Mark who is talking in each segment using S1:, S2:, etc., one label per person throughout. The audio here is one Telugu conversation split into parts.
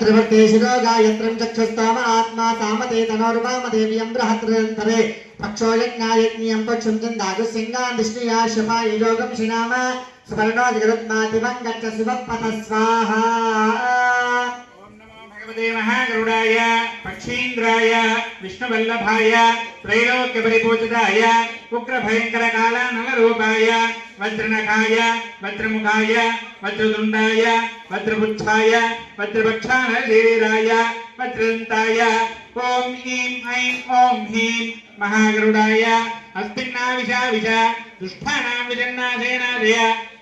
S1: త్రివర్తేశిరో గాయత్రం చక్షుస్తామ ఆత్మా సామతే తనోర్వామదేవ్యం బృహత్రే పక్షోయజ్ఞాయజ్ఞం యజ్ఞాయజ్ఞం పక్షం చందాగు సింగాన్ దిష్ణియా శపా యోగం శినామ స్వర్ణో జగరుత్మాతిమం గచ్చ శివపత స్వాహ
S2: ఓం భగవతే మహాగరుడాయ పక్షీంద్రాయ విష్ణువల్లభాయ త్రైలోక్య పరిపూజితాయ ఉగ్ర భయంకర కాల నలరూపాయ వజ్రనఖాయ వజ్రముఖాయ వజ్రదుండాయ वज्रपुच्छाय वज्रपक्षाण धीराय वज्रदन्ताय ॐ ईं ऐं ॐ ह्रीं महागरुडाय दुष्टानां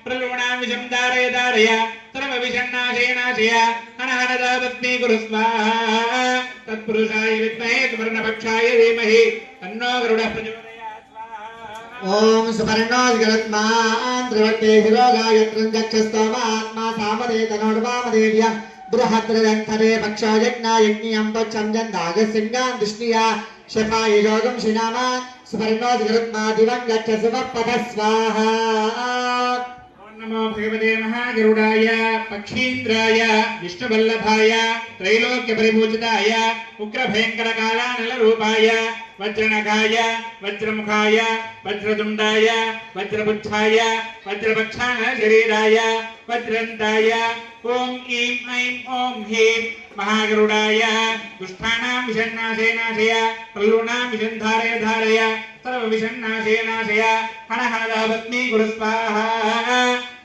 S2: प्रलूणां विषं धारय धारय सर्वविषन्नाशेनाशय गुरु स्वाहा, तत्पुरुषाय विद्महे सुवर्णपक्षाय धीमहि, तन्नो गरुडः
S1: ఓం సువర్ణో జగరుత్మాన్ త్రివర్తేశిరో గాయత్రం చక్షుస్తోమ ఆత్మా సామతే తనోర్వామదేవ్యం బృహద్రంతరే పక్షో యోగం శినామ స్వర్ణో జగరుత్మాతిమం గచ్చ స్వాహ
S2: नमो भगवते महागरुडाय पक्षीन्द्राय विष्णुवल्लभाय त्रैलोक्यपरिपूजिताय उग्रभयङ्करकालानलरूपाय वज्रनखाय वज्रमुखाय वज्रदुण्डाय वज्रबुद्धाय वज्रपक्षानलशरीराय वज्रन्ताय ॐ ईं ऐं ॐ ह्रीं महागरुडाय दुष्टानां विषन्नाशे नाशय प्रलूणां विषन्धारय धारय सर्वविषन्नाशे नाशय हण हणदा पत्नी गुरुस्वाहा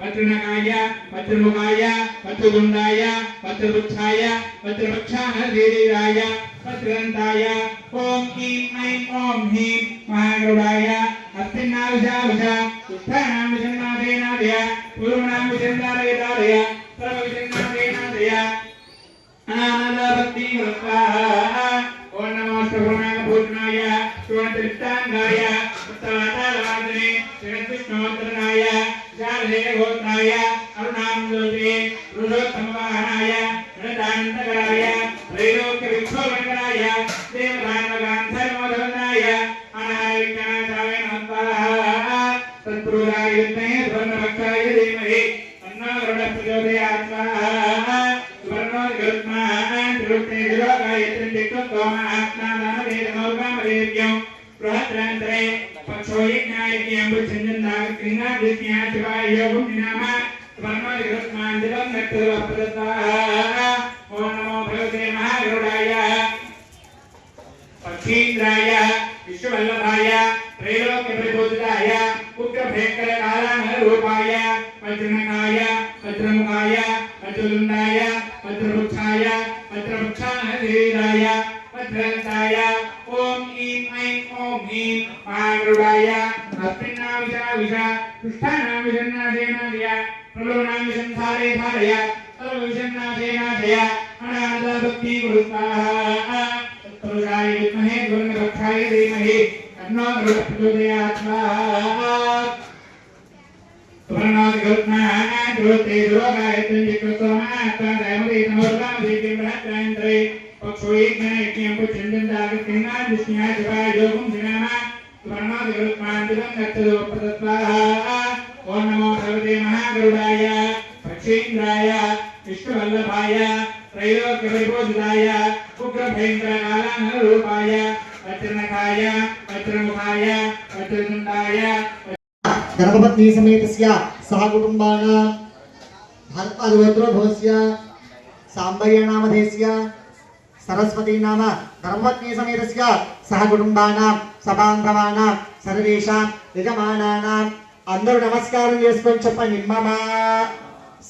S2: वज्रनकाय वज्रमुखाय वज्रगुण्डाय वज्रवृक्षाय वज्रवक्षाधीराय वज्रदन्ताय ॐ कीं ऐं ॐ ह्रीं महागरुडाय अस्मिन्नाविशावश उत्थानां विषन्नादेनादय पूर्वणां विषन्नादयदादय सर्वविषन्नादेनादय अनानादाभक्तिं स्वाहा ॐ नमः सुवर्णाय पूर्णाय శారదే గోత్రాయ అరుణాం జ్యోతి పురుషోత్తమవాహనాయ గణదానందకరాయ త్రైలోక్య విక్షోభకరాయ దేవదానవగాంధర్మోధనాయ అనాయకనాథాయ నమః విద్మహే ధీమహి ప్రచోదయాత్ యోగం నినామ స్వర్ణో గరుత్మాన్ ఓం నమో భగవతే మహాగరుడాయ. పక్షీంద్రాయ విశ్వవల్లభాయ త్రైలోక్య పరిపూజితాయ ఉగ్ర భయంకర రూపాయ వజ్రనకాయ వజ్రముఖాయ వజ్రదుండాయ వజ్రవృక్షాయ వజ్రవృక్ష गीं आगरुडाय अस्मिन्नां विशनाविश पृष्ठानां विषन्नाशेनाशय प्रभूनां विषन्धारे धारय सर्वविषन्नाशेनाशय अनानदाभक्ति गुरुत्वाः तत्पुरुषाय विद्महे गुरुनिरक्षाय धीमहि तन्नो गुरुप्रचोदयात् स्वाहा प्रणोदगुरुत्मः गुरुते दुरोगायतञ्जिकृत्वमः त्वा दैवदे नमोर्गामधीतिं बृहत्तान्त्रे और कोई एक मैंने एटीएम को चंदन डाल के कहना जिसके यहाँ छुपाया जो गुम सिनाना वर्णो देवत्मान दिवं नत्तदोपतत्वाहा ओम नमो भगवते महागरुडाय, पक्षेन्द्राय, विष्णुवल्लभाय त्रैलोक्यपरिबोधिताय उग्रभयङ्करकालानरूपाय अत्रनखाय
S1: अत्रमुखाय अत्रदण्डाय गर्भपत्नी समेतस्य सहकुटुम्बानां भर्तृगोत्रोभवस्य साम्बय्यनामधेयस्य సరస్వతీ నామ ధర్మపత్ని సమేతస్య సహ కుటుంబానాం సబాంధవానాం సర్వేషాం యజమానానాం. అందరూ నమస్కారం చేసుకొని చెప్పండి. మమ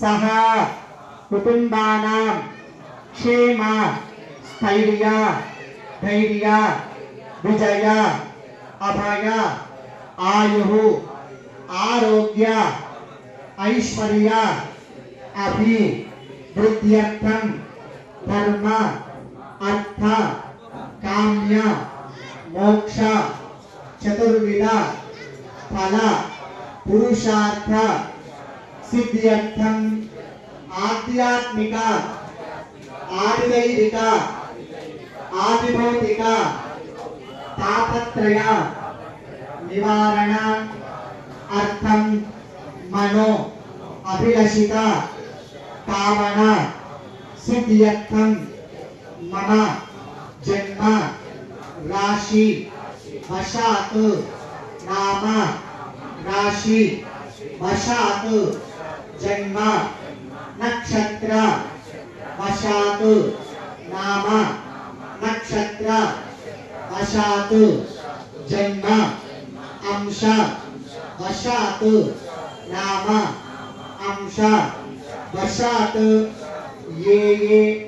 S1: సహ కుటుంబానాం. క్షేమ స్థైర్య ధైర్య విజయ అభయ ఆయు ఆరోగ్య ఐశ్వర్య అభివృద్ధ్యర్థం ధర్మ అర్థ కామ్య మోక్ష చతుర్విధ ఫల పురుషార్థ సిద్ధ్యర్థం ఆధ్యాత్మిక ఆదిదైవిక ఆదిభౌతిక తాపత్రయ నివారణ అర్థం మనో అభిలషిత కామన సిద్ధ్యర్థం. मना, जन्म, राशि, वशात, नाम, राशि, वशात, जन्म, नक्षत्र, वशात, नाम, नक्षत्र, वशात, जन्म, अंश, वशात, नाम, अंश, वशात, ये ये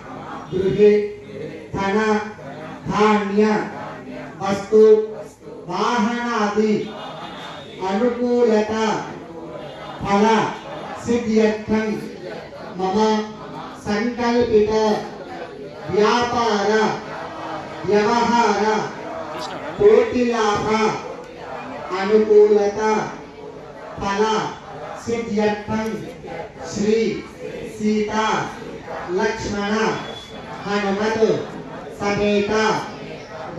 S1: గృహే ధన ధాన్య వస్తు వాహనాది అనుకూలత ఫల సిద్ధ్యర్థం మమ సంకల్పిత వ్యాపార వ్యవహార కోటిలాభ అనుకూలత ఫల సిద్ధ్యర్థం శ్రీ సీత లక్ష్మణ హనుమతు సమేత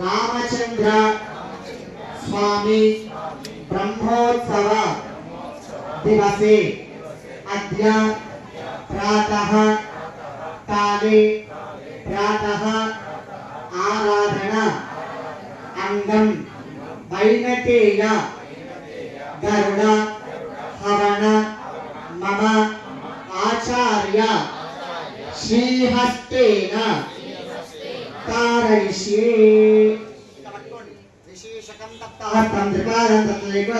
S1: రామచంద్ర స్వామి బ్రహ్మోత్సవ దివసే అద్య ప్రాతः కాలే ప్రాతः ఆరాధన అంగం వైనతేయ గరుడ హవన మమ ఆచార్య శ్రీహస్తేన. తారయిష్యే. తాత్తం త్రిపాదం తత్వైవ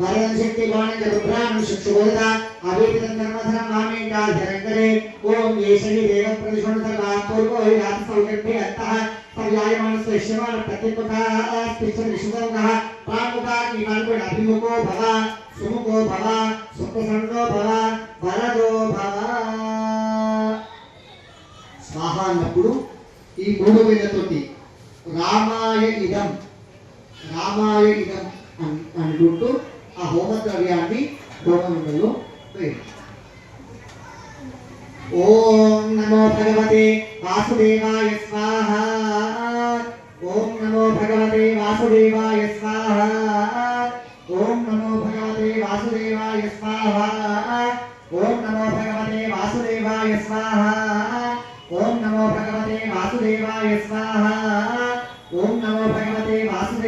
S1: వరదం శక్తి గోణిత రుద్రాణం శిక్షుబోధ అభిపితం ధర్మధరం మామేకాధరంకరే ఓం ఏషి దేవ ప్రతిశోణత రాత్పూర్వ హై రాత సౌకర్పి అంతః పర్యాయమానస్య శివాన ప్రతిపకాः స్థితం విశ్వసంగः ప్రాముఖాన్ని కాల్పడి అభిముఖో భవ సుముఖో భవ సుప్రసన్నో భవ వరదో భవ స్వాహ అన్నప్పుడు ఈ మూడు వేలతోటి రామాయ ఇదం రామాయ ఇదం అని అనుకుంటూ ఆ హోమ ద్రవ్యాన్ని హోమంలో ఓం నమో భగవతే వాసుదేవాయ స్వాహ. ఓం నమో భగవతే వాసుదేవాయ స్వాహ. ఓం నమో భగవతే వాసుదేవాయ స్వాహ.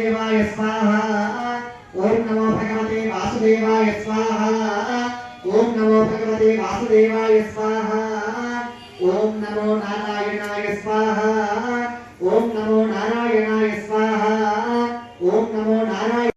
S1: వాసుదేవాయ స్వాహ. ఓం నమో భగవతే వాసుదేవాయ స్వాహ. ఓం నమో భగవతే వాసుదేవాయ స్వాహ. ఓం నమో నారాయణాయ స్వాహ. ఓం నమో నారాయణాయ